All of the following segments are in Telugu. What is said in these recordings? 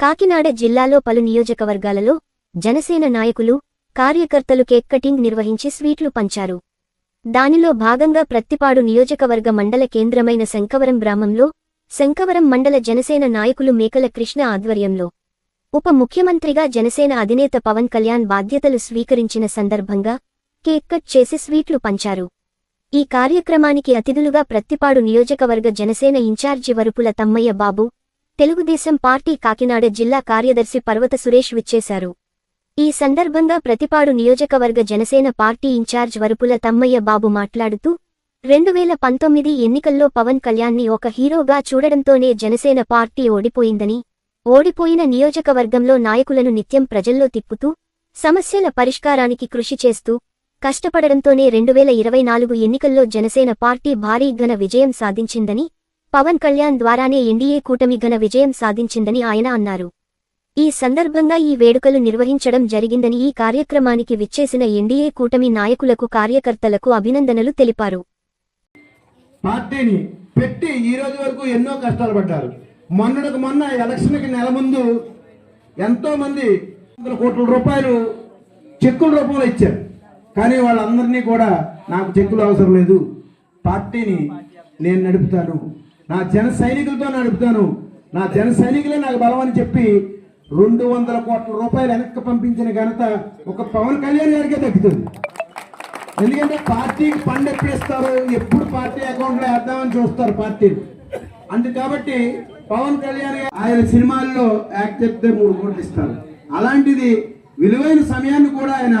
కాకినాడ జిల్లాలో పలు నియోజకవర్గాలలో జనసేన నాయకులు కార్యకర్తలు కేక్ కటింగ్ నిర్వహించి స్వీట్లు పంచారు. దానిలో భాగంగా ప్రత్తిపాడు నియోజకవర్గ మండల కేంద్రమైన శంకవరం గ్రామంలో శంకవరం మండల జనసేన నాయకులు మేకల కృష్ణ ఆధ్వర్యంలో ఉప ముఖ్యమంత్రిగా జనసేన అధినేత పవన్ కళ్యాణ్ బాధ్యతలు స్వీకరించిన సందర్భంగా కేక్ కట్ చేసి స్వీట్లు పంచారు. ఈ కార్యక్రమానికి అతిథులుగా ప్రత్తిపాడు నియోజకవర్గ జనసేన ఇన్ఛార్జి వరుపుల తమ్మయ్య బాబు తెలుగుదేశం పార్టీ కాకినాడ జిల్లా కార్యదర్శి పర్వత సురేష్ విచ్చేశారు. ఈ సందర్భంగా ప్రతిపాడు నియోజకవర్గ జనసేన పార్టీ ఇన్ఛార్జ్ వరుపుల తమ్మయ్య బాబు మాట్లాడుతూ రెండువేల పంతొమ్మిది ఎన్నికల్లో పవన్ కళ్యాణ్ని ఒక హీరోగా చూడడంతోనే జనసేన పార్టీ ఓడిపోయిందని ఓడిపోయిన నియోజకవర్గంలో నాయకులను నిత్యం ప్రజల్లో తిప్పుతూ సమస్యల పరిష్కారానికి కృషి చేస్తూ కష్టపడడంతోనే రెండువేల ఇరవై నాలుగు ఎన్నికల్లో జనసేన పార్టీ భారీ ఘన విజయం సాధించిందని పవన్ కళ్యాణ్ ద్వారానే ఎన్డీఏ కూటమి ఘన విజయం సాధించిందని ఆయన అన్నారు. ఈ సందర్భంగా ఈ వేడుకలు నిర్వహించడం జరిగిందని ఈ కార్యక్రమానికి విచ్చేసిన ఎన్డీఏ కూటమి నాయకులకు కార్యకర్తలకు అభినందనలు తెలిపారు. పార్టీని పెట్టి ఈ రోజు వరకు ఎన్నో కష్టాలు పడ్డారు. మొన్నటికి మొన్న ఎలక్షన్కి నెల ముందు ఎంతో మంది కోట్ల రూపాయలు చెక్కుల రూపంలో ఇచ్చారు. కానీ వాళ్ళందరినీ కూడా నాకు చెక్కులు అవసరం లేదు. పార్టీని నేను నడుపుతాను. నా జన సైనికులతో నడుపుతాను. నా జన సైనికులే నాకు బలం అని చెప్పి రెండు వందల కోట్ల రూపాయలు వెనక్కి పంపించిన ఘనత ఒక పవన్ కళ్యాణ్ గారికే తగ్గుతుంది ఎందుకంటే పార్టీకి ఫండ్ ఎప్పుడు ఇస్తారు ఎప్పుడు పార్టీ అకౌంట్లో వేద్దామని చూస్తారు పార్టీని అందు కాబట్టి పవన్ కళ్యాణ్ గారు ఆయన సినిమాల్లో యాక్ట్ చెప్తే మూడు కోట్లు ఇస్తారు. అలాంటిది విలువైన సమయాన్ని కూడా ఆయన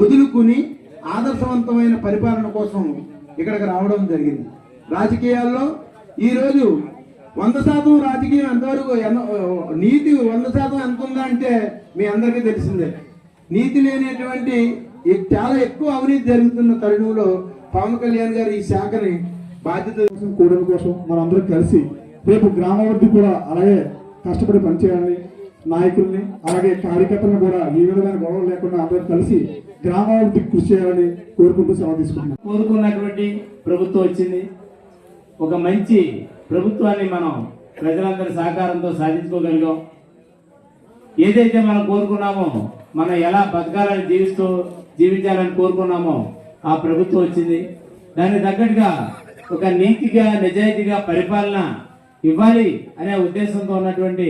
వదులుకుని ఆదర్శవంతమైన పరిపాలన కోసం ఇక్కడికి రావడం జరిగింది. రాజకీయాల్లో ఈరోజు వంద శాతం రాజకీయం ఎంతవరకు నీతి వంద శాతం ఎంత ఉందా అంటే మీ అందరికీ తెలిసిందే. నీతి లేనటువంటి చాలా ఎక్కువ అవినీతి జరుగుతున్న తరుణంలో పవన్ కళ్యాణ్ గారు ఈ శాఖని బాధ్యత కోసం కూడలి కోసం మనందరం కలిసి రేపు గ్రామాభివృద్ధి కూడా అలాగే కష్టపడి పనిచేయాలని నాయకుల్ని అలాగే కార్యకర్తలను కూడా ఏ విధమైన గొడవలు లేకుండా అందరం కలిసి గ్రామాభివృద్ధికి కృషి చేయాలని కోరుకుంటూ సెలవు తీసుకుంటున్నాం. కోరుకున్నటువంటి ప్రభుత్వం వచ్చింది. ఒక మంచి ప్రభుత్వాన్ని మనం ప్రజలందరి సహకారంతో సాధించుకోగలిగాం. ఏదైతే మనం కోరుకున్నామో మనం ఎలా బతకాలని జీవిస్తూ జీవించాలని కోరుకున్నామో ఆ ప్రభుత్వం వచ్చింది. దానికి తగ్గట్టుగా ఒక నీతిగా నిజాయితీగా పరిపాలన ఇవ్వాలి అనే ఉద్దేశంతో ఉన్నటువంటి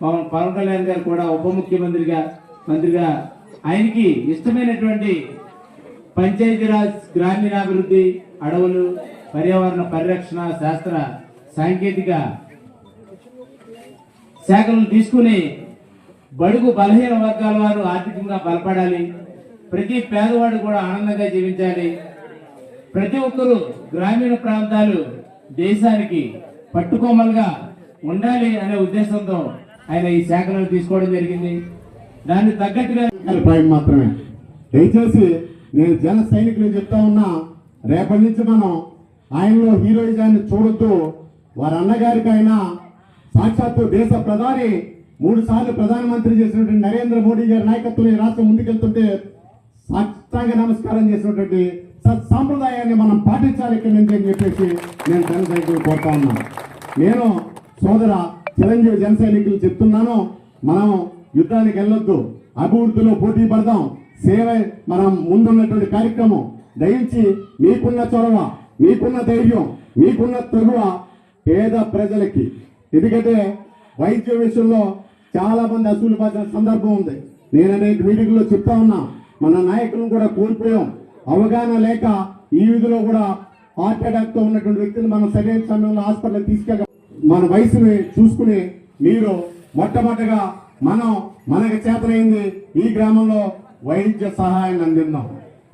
పవన్ పవన్ కళ్యాణ్ గారు కూడా ఉప ముఖ్యమంత్రిగా మంత్రిగా ఆయనకి ఇష్టమైనటువంటి పంచాయతీరాజ్ గ్రామీణాభివృద్ధి అడవులు పర్యావరణ పరిరక్షణ శాస్త్ర సాంకేతిక శాఖలను తీసుకుని బడుగు బలహీన వర్గాల వారు ఆర్థికంగా బలపడాలి. ప్రతి పేదవాడు కూడా ఆనందంగా జీవించాలి. ప్రతి ఒక్కరూ గ్రామీణ ప్రాంతాలు దేశానికి పట్టుకోమలుగా ఉండాలి అనే ఉద్దేశంతో ఆయన ఈ శాఖలను తీసుకోవడం జరిగింది. దాన్ని తగ్గట్టుగా పాయింట్ మాత్రమే. దయచేసి నేను జన సైనికులు చెప్తా ఉన్నా రేపటి నుంచి మనం ఆయనలో హీరోయిజాన్ని చూడొద్దు. వారి అన్నగారికి ఆయన సాక్షాత్తు దేశ ప్రధాని మూడు సార్లు ప్రధానమంత్రి చేసినటువంటి నరేంద్ర మోడీ గారి నాయకత్వంలో ఈ రాష్ట్రం ముందుకెళ్తుంటే సాష్టాంగ నమస్కారం చేసినటువంటి సత్సాంప్రదాయాన్ని మనం పాటించాలి ఇక్కడ నుంచి అని చెప్పేసి నేను జనసైనికులు కోరుతా ఉన్నాను నేను సోదర చిరంజీవి జన సైనికులు చెప్తున్నాను మనం యుద్ధానికి వెళ్ళొద్దు. అభివృద్ధిలో పోటీ పడదాం. సేవ మనం ముందున్నటువంటి కార్యక్రమం. దయించి మీకున్న చొరవ మీకున్న ధైర్యం మీకున్న తగువ పేద ప్రజలకి. ఎందుకంటే వైద్య విషయంలో చాలా మంది అసూలు పడిన సందర్భం ఉంది. నేను అనేక మీటింగ్లో చెప్తా ఉన్నా మన నాయకులను కూడా కోల్పోయాం. అవగాహన లేక ఈ విధిలో కూడా హార్ట్ అటాక్తో ఉన్నటువంటి వ్యక్తిని మనం సరైన సమయంలో హాస్పిటల్ తీసుకెళ్ళ మన వయసుని చూసుకుని మీరు మొట్టమొదటిగా మనం మనకు చేతనైంది ఈ గ్రామంలో వైద్య సహాయాన్ని అందిందాం.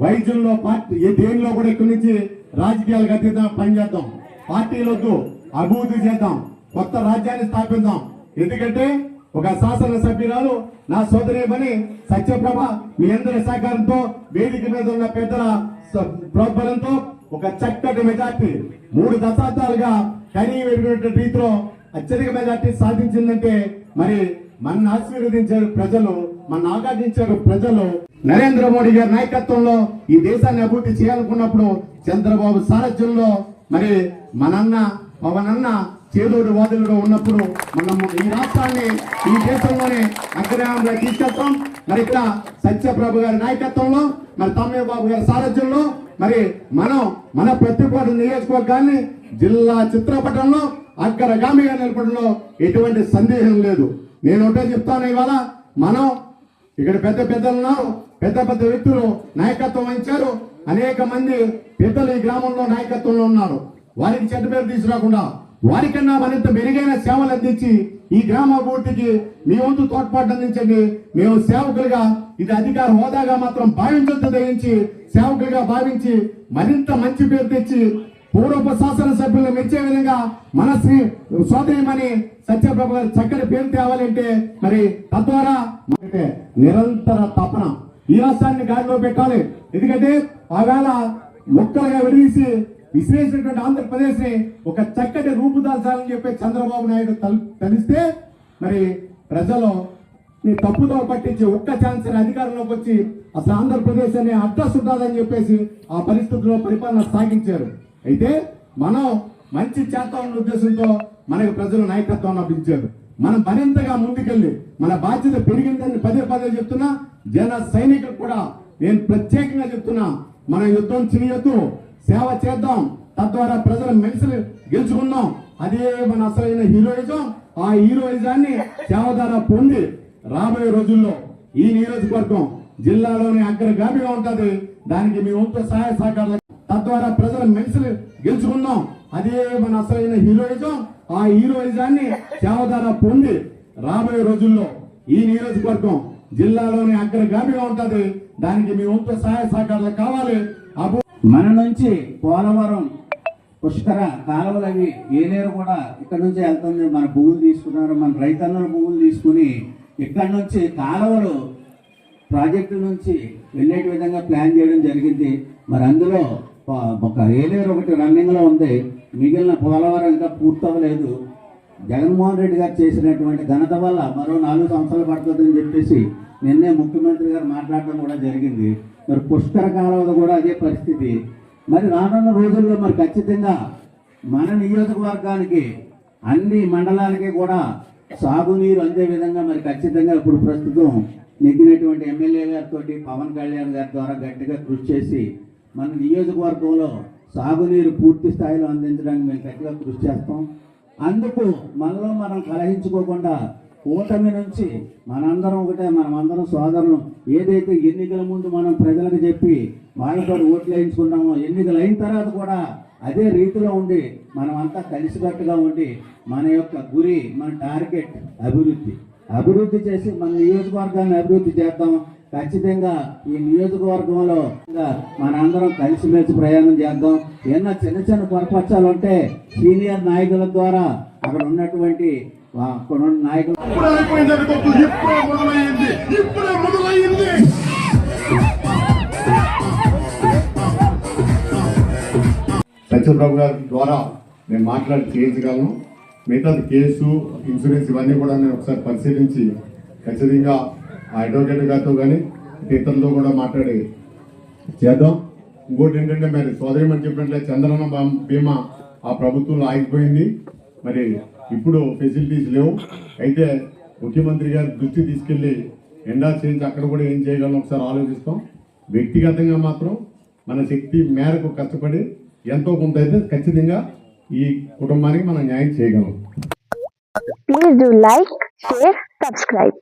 వైద్యంలో పార్టీ దేనిలో కూడా ఇక్కడి నుంచి రాజకీయాలకు అతీతంగా పనిచేద్దాం పార్టీలు వద్దు అభివృద్ధి చేద్దాం. కొత్త రాజ్యాన్ని స్థాపిద్దాం. ఎందుకంటే ఒక శాసన సభ్యురాలు నా సోదరిమని సత్యప్రభ మీ అందరి సహకారంతో వేదిక మీద ఉన్న పెద్దల ప్రోత్బలంతో ఒక చక్కటి మెజార్టీ. మూడు దశాబ్దాలుగా కనీ వెరిగినటువంటి రీతిలో అత్యధిక మెజార్టీ సాధించిందంటే మరి మన ఆశీర్వదించే ప్రజలు. మన ఆకాంక్షించారు ప్రజలు నరేంద్ర మోడీ గారి నాయకత్వంలో ఈ దేశాన్ని అభివృద్ధి చేయాలనుకున్నప్పుడు చంద్రబాబు సారథ్యంలో మరి మనన్న పవన్ అన్న చేదోడు వాదులుగా ఉన్నప్పుడు మనం ఈ రాష్ట్రాన్ని ఈ దేశంలోనే అగ్రహంగా తీసుకెళ్తాం మరి ఇక్కడ సత్యప్రభు గారి నాయకత్వంలో మరి తమ్మయ్య బాబు గారి సారథ్యంలో మరి మనం మన ప్రతిపాటు నియోజకవర్గాన్ని జిల్లా చిత్రపటంలో అగ్రగామిగా నిలపడంలో ఎటువంటి సందేహం లేదు. నేను ఒకటే చెప్తాను ఇవాళ మనం ఇక్కడ పెద్ద పెద్దలు ఉన్నారు. పెద్ద పెద్ద వ్యక్తులు నాయకత్వం వహించారు. అనేక మంది పెద్దలు ఈ గ్రామంలో నాయకత్వంలో ఉన్నారు. వారికి చెడ్డ పేరు తీసుకురాకుండా వారికన్నా మరింత మెరుగైన సేవలు అందించి ఈ గ్రామ అభివృద్ధికి మీ వంతు తోడ్పాటు అందించండి. మేము సేవకులుగా ఇది అధికార హోదాగా మాత్రం భావించొద్దు దయించి సేవకులుగా భావించి మరింత మంచి పేరు తెచ్చి పూర్వపు శాసనసభ్యులను మెచ్చే విధంగా మన శ్రీ సోదరిమణి సత్యప్రభ గారి పేరు తేవాలంటే మరి తద్వారా నిరంతర తపన ఈ రాష్ట్రాన్ని గాడిలో పెట్టాలి. ఎందుకంటే ఆవేళ మొక్కలుగా విడిసి విసిరేసినటువంటి ఆంధ్రప్రదేశ్ని ఒక చక్కటి రూపుదాల్చాలని చెప్పి చంద్రబాబు నాయుడు తలిస్తే మరి ప్రజలు ఈ తప్పుదో పట్టించి ఒక్క ఛాన్స్ అధికారంలోకి వచ్చి అసలు ఆంధ్రప్రదేశ్ అనే అడ్రస్ ఉంటుందని చెప్పేసి ఆ పరిస్థితుల్లో పరిపాలన సాగించారు. అయితే మనం మంచి చేస్తామన్న ఉద్దేశంతో మనకి ప్రజలు నాయకత్వం అప్పించారు మనం మరింతగా ముందుకెళ్ళి మన బాధ్యత పెరిగిందని పదే పదే చెప్తున్నా జన సైనికులు కూడా నేను ప్రత్యేకంగా చెప్తున్నా మన యుద్ధం చినియొద్దు సేవ చేద్దాం తద్వారా ప్రజల మనసులు గెలుచుకుందాం. అదే మన అసలైన హీరోయిజం ఆ హీరోయిజాన్ని సేవ ద్వారా పొంది రాబోయే రోజుల్లో ఈ నియోజకవర్గం జిల్లాలోని అగ్రగామిగా ఉంటుంది. దానికి మీ వంతు సహాయ సహకారాలు తద్వారా ప్రజల మనసులు గెలుచుకుందాం అదే మన అసలైన హీరోయిజం. ఆ హీరోయిజాన్ని సేవ ద్వారా పొంది రాబోయే రోజుల్లో ఈ నియోజకవర్గం జిల్లాలోని అగ్రగామిగా ఉంటది. దానికి మీ వంతు సహాయ సహకారాలు కావాలి. అబు మన నుంచి పోలవరం పుష్కర కాలువలవి ఏ ఏలేరు కూడా ఇక్కడ నుంచి వెళ్తుంది. మన భూములు తీసుకున్నారు. మన రైతన్నుల భూములు తీసుకుని ఇక్కడ నుంచి కాలువలు ప్రాజెక్టు నుంచి వెళ్ళేటి విధంగా ప్లాన్ చేయడం జరిగింది. మరి అందులో ఒక ఏలేరు ఒకటి రన్నింగ్లో ఉంది. మిగిలిన పోలవరం ఇంకా పూర్తవ్వలేదు జగన్మోహన్ రెడ్డి గారు చేసినటువంటి ఘనత వల్ల మరో నాలుగు సంవత్సరాలు పడుతుందని చెప్పేసి నిన్నే ముఖ్యమంత్రి గారు మాట్లాడడం కూడా జరిగింది. మరి పుష్కర కాలంలో కూడా అదే పరిస్థితి. మరి రానున్న రోజుల్లో మరి ఖచ్చితంగా మన నియోజకవర్గానికి అన్ని మండలాలకి కూడా సాగునీరు అందే విధంగా మరి ఖచ్చితంగా ఇప్పుడు ప్రస్తుతం నెగ్గినటువంటి ఎమ్మెల్యే గారితో పవన్ కళ్యాణ్ గారి ద్వారా గట్టిగా కృషి చేసి మన నియోజకవర్గంలో సాగునీరు పూర్తి స్థాయిలో అందించడానికి మేము గట్టిగా కృషి చేస్తాం. అందుకు మనలో మనం కలహించుకోకుండా కూటమి నుంచి మనందరం ఒకటే మనమందరం సోదరులు. ఏదైతే ఎన్నికల ముందు మనం ప్రజలకు చెప్పి వాళ్ళతో ఓట్లు వేయించుకున్నామో ఎన్నికలు అయిన తర్వాత కూడా అదే రీతిలో ఉండి మనమంతా కలిసికట్టుగా ఉండి మన యొక్క గురి మన టార్గెట్ అభివృద్ధి. అభివృద్ధి చేసి మన నియోజకవర్గాన్ని అభివృద్ధి చేద్దాం. ఖచ్చితంగా ఈ నియోజకవర్గంలో మనందరం కలిసిమెలిసి ప్రయాణం చేద్దాం. ఏమన్నా చిన్న చిన్న పొరపచ్చాలు ఉంటే సీనియర్ నాయకుల ద్వారా అక్కడ ఉన్నటువంటి అక్కడ ఉన్న నాయకులు సత్యప్రభు గారి ద్వారా నేను మాట్లాడి చేయించగలను. మిగతాది కేసు ఇన్సూరెన్స్ ఇవన్నీ కూడా నేను ఒకసారి పరిశీలించి ఖచ్చితంగా ఆ అడ్వకేట్ గారితో కానీ ఇతరులతో కూడా మాట్లాడి చేద్దాం. ఇంకోటి ఏంటంటే మరి సోదరిమని చెప్పినట్లే చంద్రన్న బీమా ఆ ప్రభుత్వంలో ఆగిపోయింది. మరి ఇప్పుడు ఫెసిలిటీస్ లేవు. అయితే ముఖ్యమంత్రి గారి దృష్టి తీసుకెళ్ళి ఎండా చేయించి అక్కడ కూడా ఏం చేయగలం ఒకసారి ఆలోచిస్తాం. వ్యక్తిగతంగా మాత్రం మన శక్తి మేరకు కష్టపడి ఎంతో కొంత అయితే ఖచ్చితంగా ఈ కుటుంబానికి మనం న్యాయం చేయగలం. Please do like share subscribe